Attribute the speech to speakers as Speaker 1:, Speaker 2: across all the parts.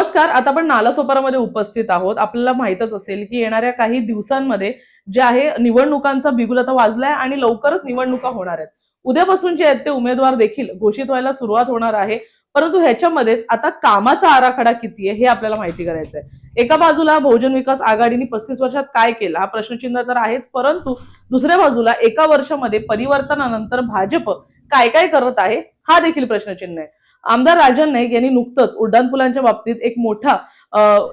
Speaker 1: नमस्कार आता आपण नालासोपारामध्ये उपस्थित आहोत. आपल्याला माहितच असेल की येणाऱ्या काही दिवसांमध्ये जे आहे निवडणुकांचा बिगुल आता वाजलाय आणि लवकरच निवडणुका होणार आहेत. उद्यापासून जे आहेत ते उमेदवार देखील घोषित व्हायला सुरुवात होणार आहे. परंतु ह्याच्यामध्येच आता कामाचा आराखडा किती आहे हे आपल्याला माहिती करायचं आहे. एका बाजूला बहुजन विकास आघाडीने पस्तीस वर्षात काय केलं? हा प्रश्नचिन्ह तर आहेच परंतु दुसऱ्या बाजूला एका वर्षामध्ये परिवर्तनानंतर भाजप काय काय करत आहे हा देखील प्रश्नचिन्ह आहे. आमदार राजन नाईक यांनी नुकतंच उड्डाणपुलांच्या बाबतीत एक मोठा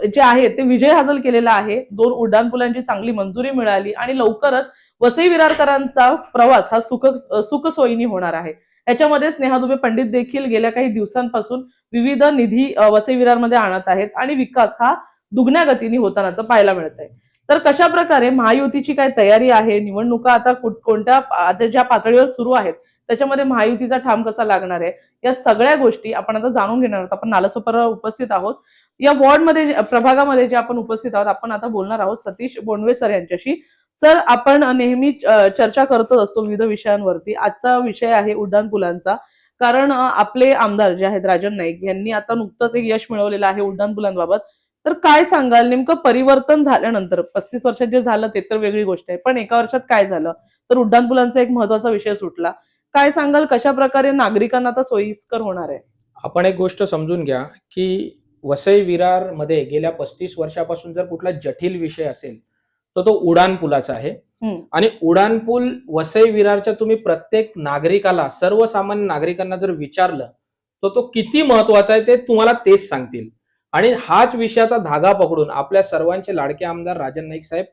Speaker 1: जे आहे ते विजय हजर केलेला आहे. दोन उड्डाणपुलांची चांगली मंजुरी मिळाली आणि लवकरच वसई विरारकरांचा प्रवास हा सुख सुखसोयीनी होणार आहे. याच्यामध्ये स्नेहा दुबे पंडित देखील गेल्या काही दिवसांपासून विविध निधी वसई विरारमध्ये आणत आहेत आणि विकास हा दुग्ण्या गतीने होतानाचा पाहायला मिळत आहे तर कशा प्रकारे महायुतीची काय तयारी आहे निवडणुका आता कुठ- कोणत्या आता ज्या पातळीवर सुरू आहेत त्याच्यामध्ये महायुतीचा ठाम कसा लागणार आहे या सगळ्या गोष्टी आपण आता जाणून घेणार आहोत. आपण नालासोपारा उपस्थित आहोत. या वॉर्डमध्ये जे- प्रभागामध्ये जे आपण उपस्थित आहोत आपण आता बोलणार आहोत सतीश बोंडवे सर यांच्याशी. सर आपण नेहमी चर्चा करतच असतो विविध विषयांवरती. आजचा विषय आहे उड्डाणपुलांचा कारण आपले आमदार जे आहेत राजन नाईक यांनी आता नुकतंच एक यश मिळवलेलं आहे उड्डाणपुलांबाबत तर काय सांगाल? नेमकं परिवर्तन झाल्यानंतर पस्तीस वर्षात जे झालं ते तर वेगळी गोष्ट आहे पण एका वर्षात काय झालं? तर उड्डाणपुलांचा एक महत्त्वाचा विषय सुटला. काय सांगाल कशा प्रकारे नागरिकांना आता सोयीस्कर होणार आहे?
Speaker 2: आपण एक गोष्ट समजून घ्या की वसई विरारमध्ये गेल्या पस्तीस वर्षापासून जर कुठला जटिल विषय असेल तर तो उडान पुलाचा आहे. आणि उडान पूल वसई विरारच्या तुम्ही प्रत्येक नागरिकाला सर्वसामान्य नागरिकांना जर विचारलं तर तो किती महत्त्वाचा आहे ते तुम्हाला तेच सांगतील. आणि हाच विषयाचा धागा पकडून आपल्या सर्वांचे लाडके आमदार राजन नाईक साहेब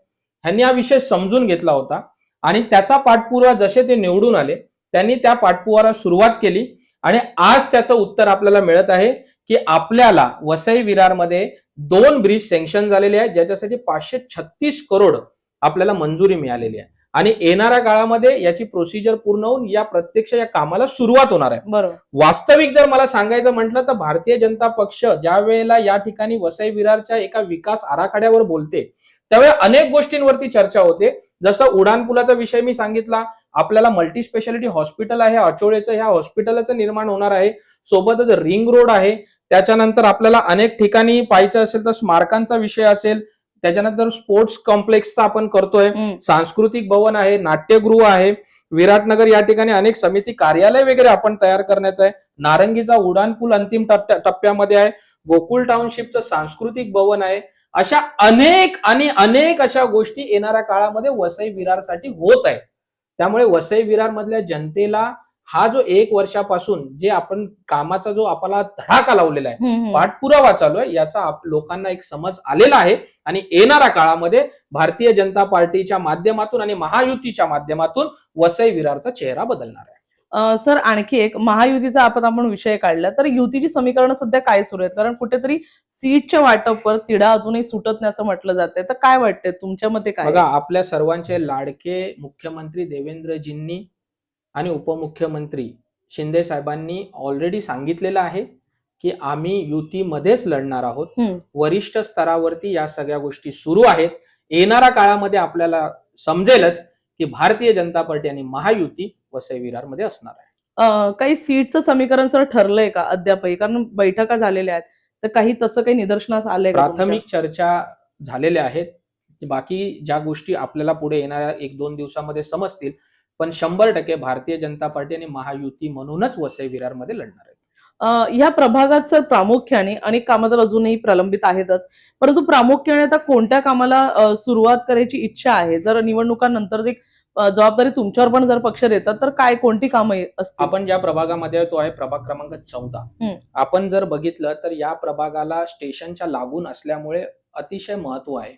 Speaker 2: यांनी हा विषय समजून घेतला होता. आणि त्याचा पाठपुरावा जसे ते निवडून आले त्यांनी त्या पाठपुरावा सुरुवात केली. आणि आज त्याचं उत्तर आपल्याला मिळत आहे की आपल्याला वसई विरारमध्ये दोन ब्रिज सँक्शन झालेले आहेत ज्याच्यासाठी पाचशे छत्तीस करोड आपल्याला मंजुरी मिळालेली आहे. आणि येणाऱ्या काळामध्ये याची प्रोसिजर पूर्ण होऊन या प्रत्यक्ष या कामाला सुरुवात होणार आहे. वास्तविक जर मला सांगायचं म्हटलं तर भारतीय जनता पक्ष ज्या वेळेला या ठिकाणी वसई विरारच्या एका विकास आराखड्यावर बोलते त्यावेळी अनेक गोष्टींवरती चर्चा होते. जसं उडाणपुलाचा विषय मी सांगितला आपल्याला मल्टी स्पेशालिटी हॉस्पिटल आहे अचोळेचं ह्या हॉस्पिटलचं निर्माण होणार आहे. सोबतच रिंग रोड आहे. त्याच्यानंतर आपल्याला अनेक ठिकाणी पाहायचं असेल तर स्मारकांचा विषय असेल त्याच्यानंतर स्पोर्ट्स कॉम्प्लेक्सचा आपण करतोय. सांस्कृतिक भवन आहे नाट्यगृह आहे. विराटनगर या ठिकाणी अनेक समिती कार्यालय वगैरे आपण तयार करण्याचं आहे. नारंगीचा उडाणपूल अंतिम टप्प्या- टप्प्यामध्ये आहे. गोकुळ टाउनशिपचं सांस्कृतिक भवन आहे. अशा अनेक आणि अनेक अशा गोष्टी येणाऱ्या काळामध्ये वसई विरारसाठी होत आहेत. त्यामुळे वसई विरार मधल्या जनतेला हा जो एक वर्षापासून जे आपण कामाचा जो आपला धडाका लावलेला आहे. पाठपुरावा चालू आहे याचा लोकांना एक समज आलेला आहे. आणि येणाऱ्या काळामध्ये भारतीय जनता पार्टीच्या माध्यमातून आणि महायुतीच्या माध्यमातून वसई विरारचा चेहरा बदलणार आहे.
Speaker 1: सर आणखी एक महायुतीचा आपण आपण विषय काढला तर युतीची समीकरणं सध्या काय सुरू आहेत? कारण कुठेतरी सीटच्या वाटपवर तिढा अजूनही सुटत नाही असं म्हटलं जातंय. तर काय वाटतंय? तुमच्या मते काय
Speaker 2: बघा आपल्या सर्वांचे लाडके मुख्यमंत्री देवेंद्रजींनी आणि उपमुख्यमंत्री शिंदे साहेबांनी ऑलरेडी सांगितलेलं आहे की आम्ही युतीमध्येच लढणार आहोत. वरिष्ठ स्तरावरती या सगळ्या गोष्टी सुरू आहेत. येणाऱ्या काळामध्ये आपल्याला समजेलच की भारतीय जनता पार्टी आणि महायुती वसई विरारमध्ये असणार आहे.
Speaker 1: काही सीटचं समीकरण सर ठरलंय का अद्यापही? कारण बैठका झालेल्या आहेत. तर काही तसं काही निदर्शनास आलंय?
Speaker 2: प्राथमिक चर्चा झालेल्या आहेत. बाकी ज्या गोष्टी आपल्याला पुढे येणाऱ्या एक दोन दिवसामध्ये समजतील पण शंभर टक्के भारतीय जनता पार्टी आणि महायुती म्हणूनच वसई विरारमध्ये लढणार आहे
Speaker 1: अ, ह्या प्रभागात सर प्रामुख्याने अनेक कामं तर अजूनही प्रलंबित आहेतच. परंतु प्रामुख्याने आता कोणत्या कामाला सुरुवात करायची इच्छा आहे? जर निवडणुकांनंतर एक अ, जबाबदारी तुमच्यावर पण जर पक्ष देतात तर काय कोणती कामं ये- असतील?
Speaker 2: आपण ज्या प्रभागामध्ये तो आहे प्रभाग क्रमांक चौदा. आपण जर बघितलं तर या प्रभागाला स्टेशनच्या लागून असल्यामुळे अतिशय महत्त्व आहे.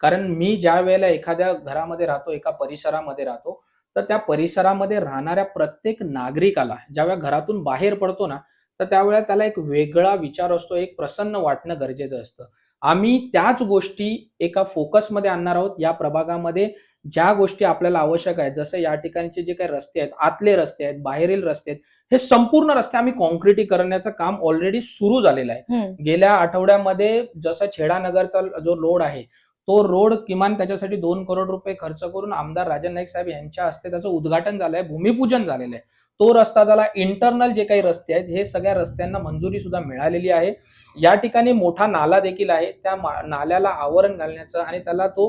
Speaker 2: कारण मी ज्या वेळेला एखाद्या घरामध्ये राहतो एका परिसरामध्ये राहतो तर त्या परिसरामध्ये राहणाऱ्या प्रत्येक नागरिकाला ज्यावेळेला घरातून बाहेर पडतो ना तर त्यावेळेला त्याला एक वेगळा विचार असतो एक प्रसन्न वाटणं गरजेचं असतं. आम्ही त्याच गोष्टी एका फोकसमध्ये आणणार आहोत. या प्रभागामध्ये ज्या गोष्टी आपल्याला आवश्यक आहेत जसं या ठिकाणचे जे काही रस्ते आहेत आतले रस्ते आहेत बाहेरील रस्ते आहेत हे संपूर्ण रस्ते आम्ही कॉन्क्रिटीकरणाचं काम ऑलरेडी सुरू झालेलं आहे. गेल्या आठवड्यामध्ये जसं छेडानगरचा जो रोड आहे तो रोड किमान त्याच्यासाठी दोन करोड रुपये खर्च करून आमदार राजन नाईक साहेब यांच्या हस्ते त्याचं उद्घाटन झालंय भूमिपूजन झालेलं आहे. तो रस्ता झाला इंटरनल जे काही रस्ते आहेत हे सगळ्या रस्त्यांना मंजुरी सुद्धा मिळालेली आहे. या ठिकाणी मोठा नाला देखील आहे त्या नाल्याला आवरण घालण्याचं आणि त्याला तो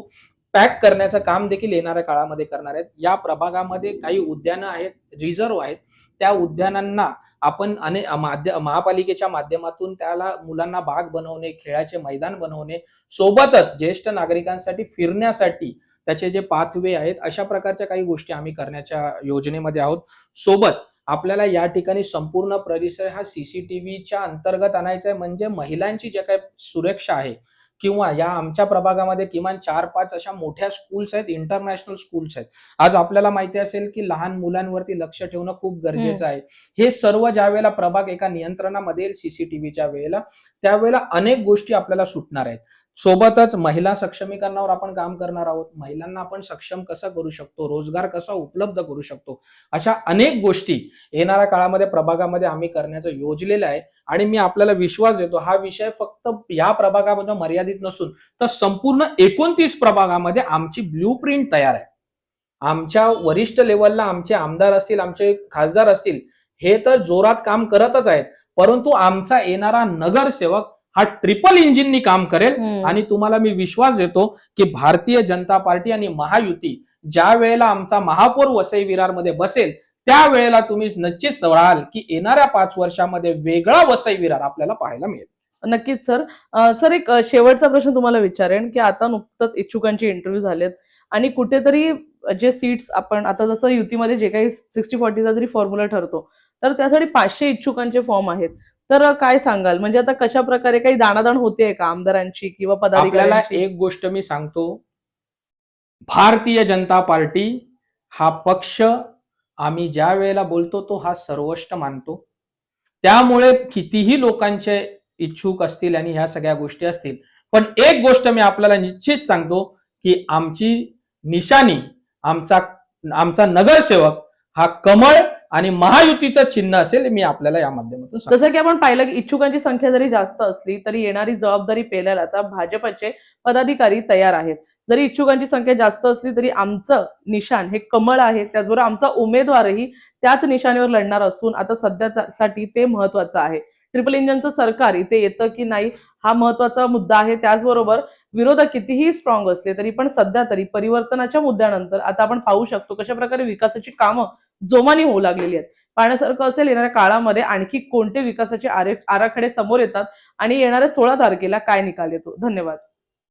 Speaker 2: पॅक करण्याचं काम देखील येणाऱ्या काळामध्ये करणार आहेत. या प्रभागामध्ये काही उद्यानं आहेत रिझर्व आहेत. त्या उद्यानांना आपण अने माध्य महापालिकेच्या माध्यमातून त्याला मुलांना बाग बनवणे खेळाचे मैदान बनवणे सोबतच ज्येष्ठ नागरिकांसाठी फिरण्यासाठी त्याचे जे पाथवे आहेत अशा प्रकारच्या काही गोष्टी आम्ही करण्याच्या योजनेमध्ये आहोत. सोबत आपल्याला या ठिकाणी संपूर्ण परिसर हा सीसीटीव्हीच्या अंतर्गत आणायचा आहे. म्हणजे महिलांची जे काही सुरक्षा आहे किंवा या आमच्या प्रभागामध्ये किमान चार पाच अशा मोठ्या स्कूल्स आहेत इंटरनॅशनल स्कूल्स आहेत. आज आपल्याला माहिती असेल की लहान मुलांवरती लक्ष ठेवणं खूप गरजेचं आहे. हे सर्व ज्या वेळेला प्रभाग एका नियंत्रणामध्ये येईल सीसीटीव्हीच्या वेळेला त्यावेळेला अनेक गोष्टी आपल्याला सुटणार आहेत. सोबतच महिला सक्षमीकरणावर आपण काम करणार आहोत. महिलांना आपण सक्षम कसं करू शकतो? रोजगार कसा उपलब्ध करू शकतो? अशा अनेक गोष्टी येणाऱ्या काळामध्ये प्रभागामध्ये आम्ही करण्याचं योजलेलं आहे. आणि मी आपल्याला विश्वास देतो हा विषय फक्त या प्रभागामध्ये मर्यादित नसून तर संपूर्ण एकोणतीस प्रभागामध्ये आमची ब्ल्यू प्रिंट तयार आहे. आमच्या वरिष्ठ लेवलला आमचे आमदार असतील आमचे खासदार असतील हे तर जोरात काम करतच आहेत. परंतु आमचा येणारा नगरसेवक हा ट्रिपल इंजिननी काम करेल. आणि तुम्हाला मी विश्वास देतो की भारतीय जनता पार्टी आणि महायुती ज्या वेळेला आमचा महापौर वसई विरारमध्ये बसेल त्या वेळेला तुम्ही नक्कीच म्हणाल की येणाऱ्या पाच वर्षामध्ये वेगळा वसई विरार आपल्याला पाहायला मिळेल.
Speaker 1: नक्कीच सर. अं, सर एक शेवटचा प्रश्न तुम्हाला विचारेन की आता नुकतंच इच्छुकांचे इंटरव्ह्यू झालेत आणि कुठेतरी जे सीट्स आपण आता जसं युतीमध्ये जे काही सिक्स्टी फॉर्टीचा जरी फॉर्म्युला ठरतो तर त्यासाठी पाचशे इच्छुकांचे फॉर्म आहेत. तर काय सांगाल? म्हणजे आता कशा प्रकारे काही दाणादाण होते का आमदारांची किंवा
Speaker 2: आपल्याला
Speaker 1: पदाधिकाऱ्यांची
Speaker 2: एक गोष्ट मी सांगतो. भारतीय जनता पार्टी हा पक्ष आम्ही ज्या वेळेला बोलतो तो हा सर्वोष्ट मानतो. त्यामुळे कितीही लोकांचे इच्छुक असतील आणि ह्या सगळ्या गोष्टी असतील पण एक गोष्ट मी आपल्याला निश्चित सांगतो की आमची निशाणी आमचा आमचा नगरसेवक हा कमळ आणि महायुतीचं चिन्ह असेल मी आपल्याला या माध्यमातून
Speaker 1: जसं की आपण पाहिलं की इच्छुकांची संख्या जरी जास्त असली तरी येणारी जबाबदारी पेलायला आता भाजपचे पदाधिकारी तयार आहेत. जरी इच्छुकांची संख्या जास्त असली तरी आमचं निशाण हे कमळ आहे. त्याचबरोबर आमचा उमेदवारही त्याच निशाणीवर लढणार असून आता सध्यासाठी ते महत्वाचं आहे. ट्रिपल इंजनचं सरकार इथे येतं की नाही हा महत्त्वाचा मुद्दा आहे. त्याचबरोबर विरोधक कितीही स्ट्रॉंग असले तरी पण सध्या तरी परिवर्तनाच्या मुद्द्यानंतर आता आपण पाहू शकतो कशा प्रकारे विकासाची कामं जोमाने होऊ लागलेली आहेत. पाहण्यासारखं असेल येणाऱ्या काळामध्ये आणखी कोणते विकासाचे आरे आराखडे समोर येतात आणि येणाऱ्या सोळा तारखेला काय निकाल येतो? धन्यवाद.